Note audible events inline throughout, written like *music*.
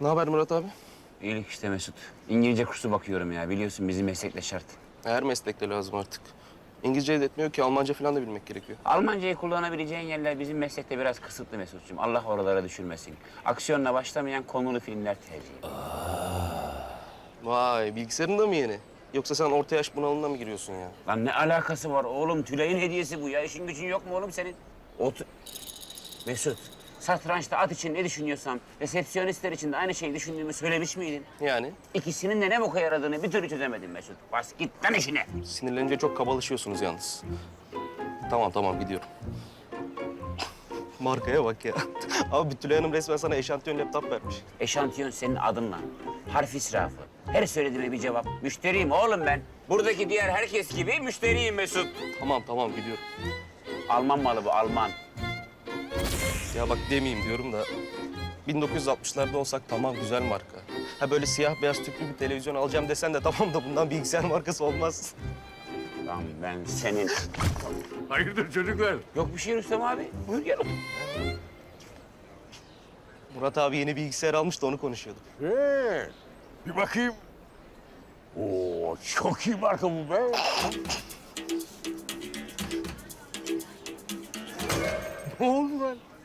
Ne haber Murat abi? İyilik işte Mesut. İngilizce kursu bakıyorum ya. Biliyorsun bizim meslekle şart. Her meslekte lazım artık. İngilizce de etmiyor ki Almanca falan da bilmek gerekiyor. Almancayı kullanabileceğin yerler bizim meslekte biraz kısıtlı Mesut'cum. Allah oralara düşürmesin. Aksiyonla başlamayan konulu filmler tercih. Vay bilgisayarın da mı yeni? Yoksa sen orta yaş bunalımına mı giriyorsun ya? Lan ne alakası var oğlum? Tülay'ın hediyesi bu ya. İşin gücün yok mu oğlum senin? Otur. Mesut, satrançta at için ne düşünüyorsam, resepsiyonistler için de aynı şeyi düşündüğümü söylemiş miydin? Yani İkisinin de ne boka yaradığını bir türlü çözemedim Mesut. Bas git lan işine. sinirlenince çok kabalışıyorsunuz yalnız. Tamam tamam gidiyorum. Markaya bak ya. *laughs* Abi Tülay Hanım resmen sana eşantiyon laptop vermiş. Eşantiyon senin adınla. Harf israfı. Her söylediğime bir cevap. Müşteriyim oğlum ben. Buradaki diğer herkes gibi müşteriyim Mesut. Tamam tamam gidiyorum. Alman malı bu, Alman. Ya bak demeyeyim diyorum da 1960'larda olsak tamam güzel marka. Ha böyle siyah beyaz tüplü bir televizyon alacağım desen de tamam da bundan bilgisayar markası olmaz. Lan ben senin... Hayırdır çocuklar? Yok bir şey Rüstem abi. Buyur gel. Murat abi yeni bilgisayar almış da onu konuşuyorduk. Ee, bir bakayım. Oo, çok iyi marka bu be. ne oldu lan?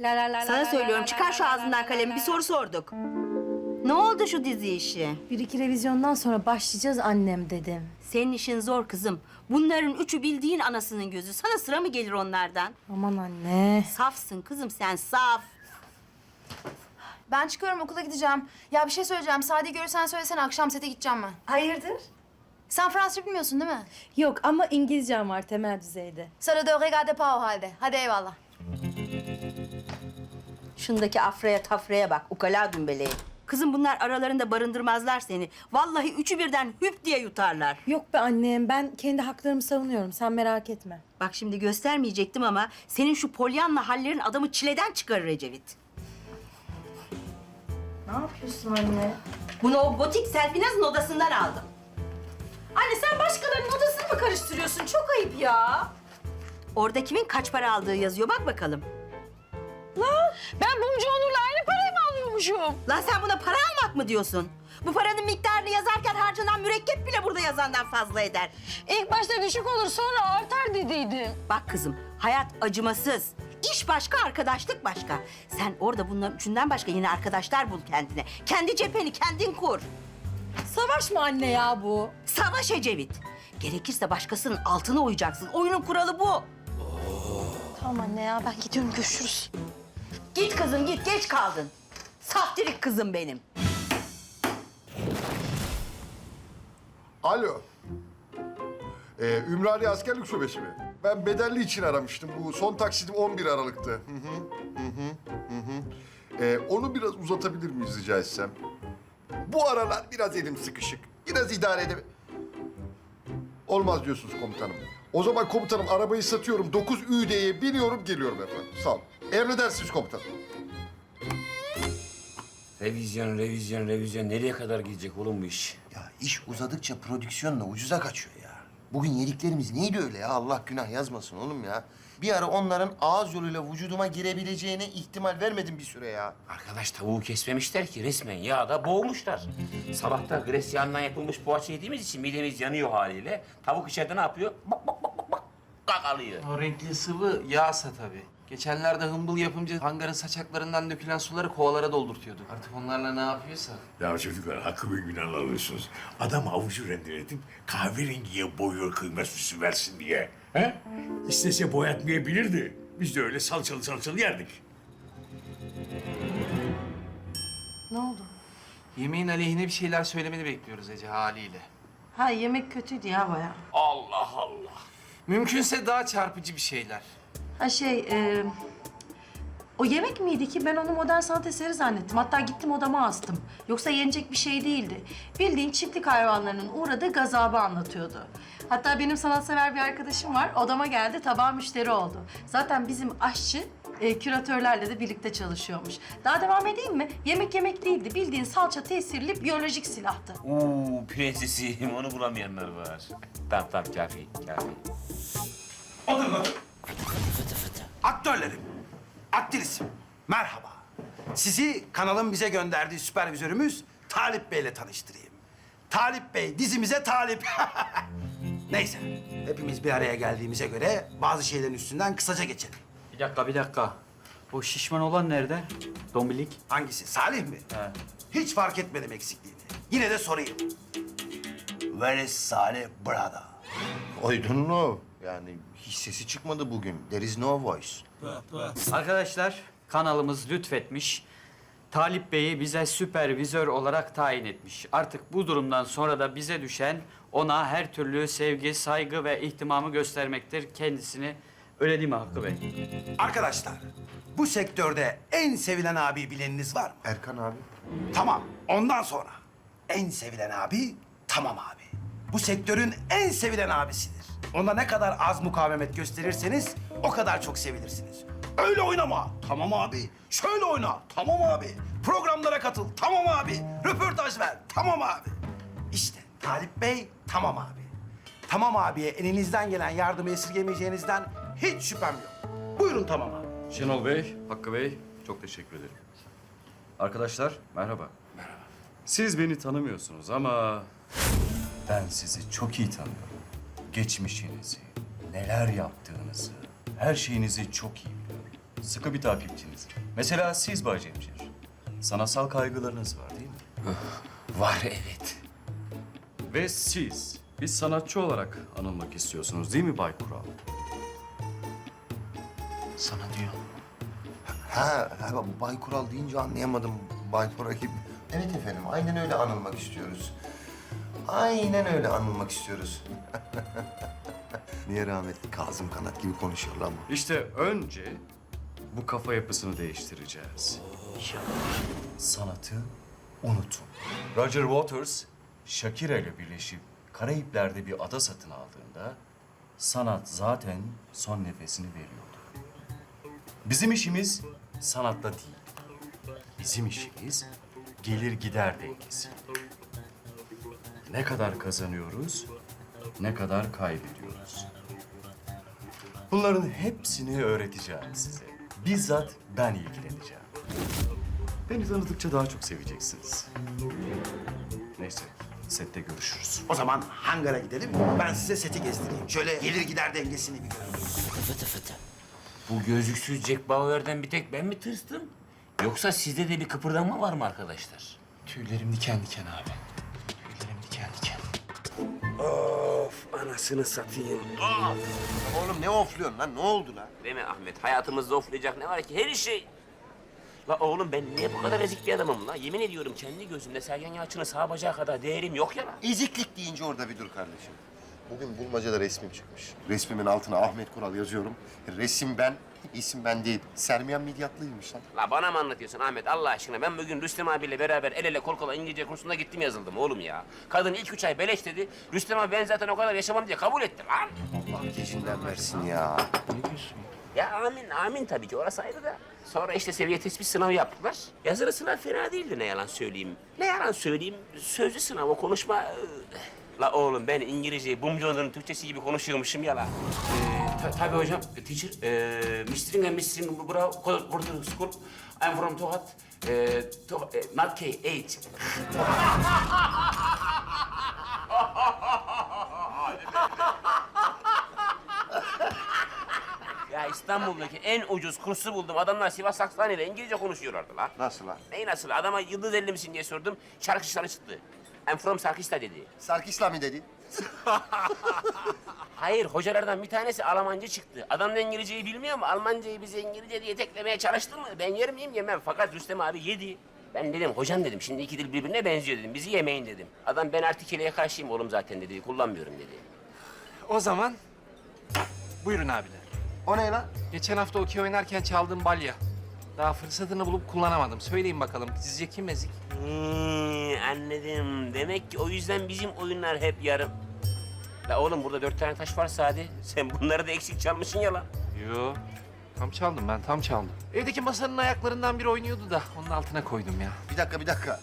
La la la la Sana la söylüyorum la çıkar la şu la la ağzından la kalemi la bir la. soru sorduk. Ne oldu şu dizi işi? Bir iki revizyondan sonra başlayacağız annem dedim. Senin işin zor kızım. Bunların üçü bildiğin anasının gözü. Sana sıra mı gelir onlardan? Aman anne. Safsın kızım sen saf. Ben çıkıyorum okula gideceğim. Ya bir şey söyleyeceğim. Sadi görürsen söylesene akşam sete gideceğim ben. Hayırdır? Sen Fransızca bilmiyorsun değil mi? Yok ama İngilizcem var temel düzeyde. Sarı de o halde. Hadi eyvallah. Şundaki afraya tafraya bak ukala dümbeleği. Kızım bunlar aralarında barındırmazlar seni. Vallahi üçü birden hüp diye yutarlar. Yok be annem ben kendi haklarımı savunuyorum sen merak etme. Bak şimdi göstermeyecektim ama senin şu polyanla hallerin adamı çileden çıkarır Ecevit. Ne yapıyorsun anne? Bunu o gotik Selfinaz'ın odasından aldım. Anne sen başkalarının odasını mı karıştırıyorsun? Çok ayıp ya. Orada kimin kaç para aldığı yazıyor bak bakalım. Ben Bumcu Onur'la aynı parayı mı alıyormuşum? Lan sen buna para almak mı diyorsun? Bu paranın miktarını yazarken harcanan mürekkep bile burada yazandan fazla eder. İlk başta düşük olur sonra artar dediydim. Bak kızım hayat acımasız. İş başka, arkadaşlık başka. Sen orada bunların üçünden başka yeni arkadaşlar bul kendine. Kendi cepheni kendin kur. Savaş mı anne ya bu? Savaş Ecevit. Gerekirse başkasının altına uyacaksın. Oyunun kuralı bu. Tamam anne ya ben gidiyorum görüşürüz. Git kızım git geç kaldın. Saftirik kızım benim. Alo. Ee, Ümraniye Askerlik Şubesi mi? Ben bedelli için aramıştım. Bu son taksidim 11 Aralık'tı. Hı hı, hı hı, hı hı. Ee, onu biraz uzatabilir miyiz rica etsem? Bu aralar biraz elim sıkışık. Biraz idare edem... Olmaz diyorsunuz komutanım. O zaman komutanım arabayı satıyorum. 9 ÜD'ye biniyorum geliyorum efendim. Sağ olun. Emredersiniz komutanım. Revizyon, revizyon, revizyon. Nereye kadar gidecek oğlum bu iş? Ya iş uzadıkça prodüksiyon da ucuza kaçıyor ya. Bugün yediklerimiz neydi öyle ya? Allah günah yazmasın oğlum ya. Bir ara onların ağız yoluyla vücuduma girebileceğine ihtimal vermedim bir süre ya. Arkadaş tavuğu kesmemişler ki resmen yağda boğmuşlar. Sabahta Gresya'ndan yapılmış poğaça yediğimiz için midemiz yanıyor haliyle. Tavuk içeride ne yapıyor? Bak bak bak bak bak. Kakalıyor. O renkli sıvı yağsa tabii. Geçenlerde hımbıl yapımcı hangarın saçaklarından dökülen suları kovalara doldurtuyordu. Artık onlarla ne yapıyorsa. Ya çocuklar hakkımı günah alıyorsunuz. Adam avucu rendeletip kahverengiye boyuyor kıyma süsü versin diye. He? İstese boyatmayabilirdi. Biz de öyle salçalı salçalı yerdik. Ne oldu? Yemeğin aleyhine bir şeyler söylemeni bekliyoruz Ece haliyle. Ha yemek kötüydü ya baya. Allah Allah. Mümkünse daha çarpıcı bir şeyler. Ha şey, e, O yemek miydi ki? Ben onu modern sanat eseri zannettim. Hatta gittim odama astım. Yoksa yenecek bir şey değildi. Bildiğin çiftlik hayvanlarının uğradığı gazabı anlatıyordu. Hatta benim sanatsever bir arkadaşım var. Odama geldi, tabağı müşteri oldu. Zaten bizim aşçı e, küratörlerle de birlikte çalışıyormuş. Daha devam edeyim mi? Yemek yemek değildi. Bildiğin salça tesirli biyolojik silahtı. Oo prensesim onu bulamayanlar var. tamam tamam kafi kafi. Oturun oturun. Aktörlerim, aktrisim, merhaba. Sizi kanalın bize gönderdiği süpervizörümüz Talip Bey'le tanıştırayım. Talip Bey dizimize talip. *laughs* Neyse, hepimiz bir araya geldiğimize göre bazı şeylerin üstünden kısaca geçelim. Bir dakika bir dakika. O şişman olan nerede? Dombilik. Hangisi, Salih mi? Hiç fark etmedim eksikliğini. Yine de sorayım. Where is Salih brother? Know. Yani hiç sesi çıkmadı bugün. There is no voice. Arkadaşlar kanalımız lütfetmiş. Talip Bey'i bize süpervizör olarak tayin etmiş. Artık bu durumdan sonra da bize düşen ona her türlü sevgi, saygı ve ihtimamı göstermektir. Kendisini öyle değil mi Hakkı Bey? Arkadaşlar, bu sektörde en sevilen abi bileniniz var mı? Erkan abi. Tamam. Ondan sonra en sevilen abi tamam abi. Bu sektörün en sevilen abisidir. Ona ne kadar az mukavemet gösterirseniz o kadar çok sevilirsiniz. Öyle oynama. Tamam abi. Şöyle oyna. Tamam abi. Programlara katıl. Tamam abi. Röportaj ver. Tamam abi. İşte Talip Bey tamam abi. Tamam abiye elinizden gelen yardımı esirgemeyeceğinizden hiç şüphem yok. Buyurun tamam abi. Şenol Bey, Hakkı Bey, çok teşekkür ederim. Arkadaşlar, merhaba. Merhaba. Siz beni tanımıyorsunuz ama ben sizi çok iyi tanıyorum. Geçmişinizi, neler yaptığınızı, her şeyinizi çok iyi biliyorum. Sıkı bir takipçiniz. Mesela siz Bay Cemcir. Sanatsal kaygılarınız var değil mi? Var evet. Ve siz bir sanatçı olarak anılmak istiyorsunuz değil mi Bay Kural? Sana diyor. Ha, ha bu Bay Kural deyince anlayamadım Bay Kural gibi. Evet efendim, aynen öyle anılmak istiyoruz. Aynen öyle anılmak istiyoruz. *laughs* Niye rahmetli Kazım Kanat gibi konuşuyor lan bu? İşte önce bu kafa yapısını değiştireceğiz. Sanatı unutun. Roger Waters, Shakira ile birleşip Karayipler'de bir ada satın aldığında sanat zaten son nefesini veriyordu. Bizim işimiz sanatta değil. Bizim işimiz gelir gider dengesi. Ne kadar kazanıyoruz, ne kadar kaybediyoruz. Bunların hepsini öğreteceğim size. Bizzat ben ilgileneceğim. Beni tanıdıkça daha çok seveceksiniz. Neyse, sette görüşürüz. O zaman hangara gidelim, ben size seti gezdireyim. Şöyle gelir gider dengesini bir görün. Fıtı fıtı. Bu gözlüksüz Jack Bauer'den bir tek ben mi tırstım? Yoksa sizde de bir kıpırdanma var mı arkadaşlar? Tüylerim diken diken abi. Of anasını satayım. Oğlum ne ofluyorsun lan? Ne oldu lan? Değil mi Ahmet? Hayatımızda oflayacak ne var ki? Her şey. La oğlum ben niye bu kadar ezik bir adamım la? Yemin ediyorum kendi gözümde Sergen Yalçın'ın sağ bacağı kadar değerim yok ya la. Eziklik deyince orada bir dur kardeşim. Bugün bulmacada resmim çıkmış. Resmimin altına Ahmet Kural yazıyorum. Resim ben, isim ben değil. Sermiyan Midyatlıymış lan. La bana mı anlatıyorsun Ahmet Allah aşkına? Ben bugün Rüstem abiyle beraber el ele kol kola İngilizce kursuna gittim yazıldım oğlum ya. Kadın ilk üç ay beleş dedi. Rüstem abi ben zaten o kadar yaşamam diye kabul etti lan. Allah gecinden versin ya. Ya amin, amin tabii ki orası ayrı da. Sonra işte seviye tespit sınavı yaptılar. Yazılı sınav fena değildi ne yalan söyleyeyim. Ne yalan söyleyeyim, sözlü sınav o konuşma... La oğlum ben İngilizceyi Bumcu'nun Türkçesi gibi konuşuyormuşum ya la. Ee, ta- tabii hocam, teacher, ee, Mr. and Mr. Bravo, Quarter School. I'm from Tohat. Ee, to, e, not K, 8. *laughs* Ya İstanbul'daki en ucuz kursu buldum. Adamlar Sivas Aksani ile İngilizce konuşuyorlardı la. Nasıl lan? Neyi nasıl? Adama yıldız elli misin diye sordum. Şarkışları çıktı. I'm from Sarkista dedi. Sarkisla mı dedi? *laughs* Hayır, hocalardan bir tanesi Almanca çıktı. Adam da İngilizceyi bilmiyor mu? Almancayı bize İngilizce diye teklemeye çalıştı mı? Ben yer miyim yemem. Fakat Rüstem abi yedi. Ben dedim, hocam dedim, şimdi iki dil birbirine benziyor dedim. Bizi yemeyin dedim. Adam ben artikeleye karşıyım oğlum zaten dedi. Kullanmıyorum dedi. O zaman buyurun abiler. O ne lan? Geçen hafta okey oynarken çaldığım balya. Daha fırsatını bulup kullanamadım. Söyleyin bakalım sizce kim ezik? Hmm, anladım. Demek ki o yüzden bizim oyunlar hep yarım. La oğlum burada dört tane taş var Sadi. Sen bunları da eksik çalmışsın ya lan. Yo. Tam çaldım ben, tam çaldım. Evdeki masanın ayaklarından biri oynuyordu da onun altına koydum ya. Bir dakika bir dakika.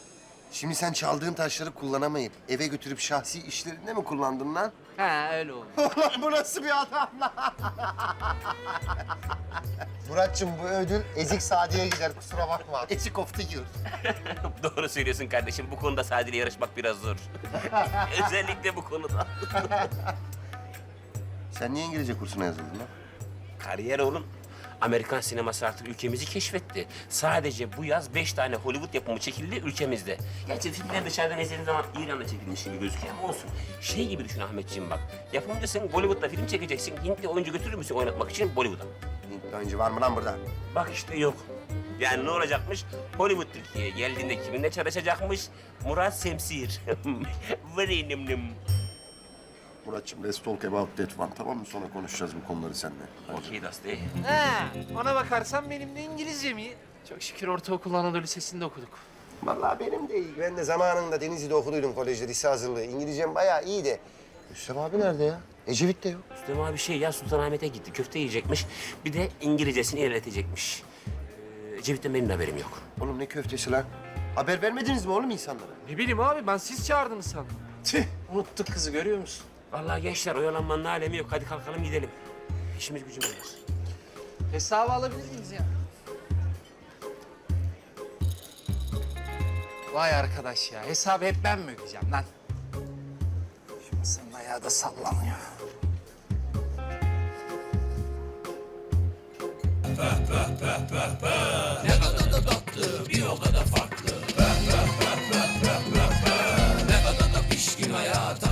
Şimdi sen çaldığın taşları kullanamayıp eve götürüp şahsi işlerinde mi kullandın lan? Ha öyle oldu. *laughs* Ulan bu nasıl bir adam lan? *laughs* Muratçım bu ödül Ezik Sadi'ye gider kusura bakma. *laughs* Ezik of the year. *laughs* Doğru söylüyorsun kardeşim. Bu konuda Sadi ile yarışmak biraz zor. *laughs* Özellikle bu konuda. Sen niye İngilizce kursuna yazıldın lan? Kariyer oğlum. Amerikan sineması artık ülkemizi keşfetti. Sadece bu yaz beş tane Hollywood yapımı çekildi ülkemizde. Gerçi filmler dışarıdan izlediğin zaman İran'da çekilmiş gibi gözüküyor ama olsun. Şey gibi düşün Ahmetciğim bak. Yapımcısın Bollywood'da film çekeceksin. Hintli oyuncu götürür müsün oynatmak için Bollywood'a? Oyuncu var mı lan burada? Bak işte yok. Yani ne olacakmış? Hollywood Türkiye'ye geldiğinde kiminle çalışacakmış? Murat Semsir. *laughs* Very nim nim. Muratçım let's talk about that one tamam mı? Sonra konuşacağız bu konuları seninle. Okey Dusty. Ha, ona bakarsan benim de İngilizcem iyi. Çok şükür ortaokul Anadolu Lisesi'nde okuduk. Vallahi benim de iyi. Ben de zamanında Denizli'de okuduydum kolejde lise hazırlığı. İngilizcem bayağı iyiydi. Rüstem abi nerede ya? Ecevit de yok. Üstelik abi şey ya Sultanahmet'e gitti. Köfte yiyecekmiş. Bir de İngilizcesini ilerletecekmiş. Ee, Cevit'ten benim de haberim yok. Oğlum ne köftesi lan? Haber vermediniz mi oğlum insanlara? Ne bileyim abi ben siz çağırdınız sandım. Tüh, unuttuk kızı görüyor musun? Vallahi gençler oyalanmanın alemi yok. Hadi kalkalım gidelim. İşimiz gücümüz var. Hesabı alabilir miyiz ya? Vay arkadaş ya. Hesabı hep ben mi ödeyeceğim lan? Da sallanıyor. Ne kadar da tatlı, bir o kadar farklı. Ne kadar da pişkin hayata.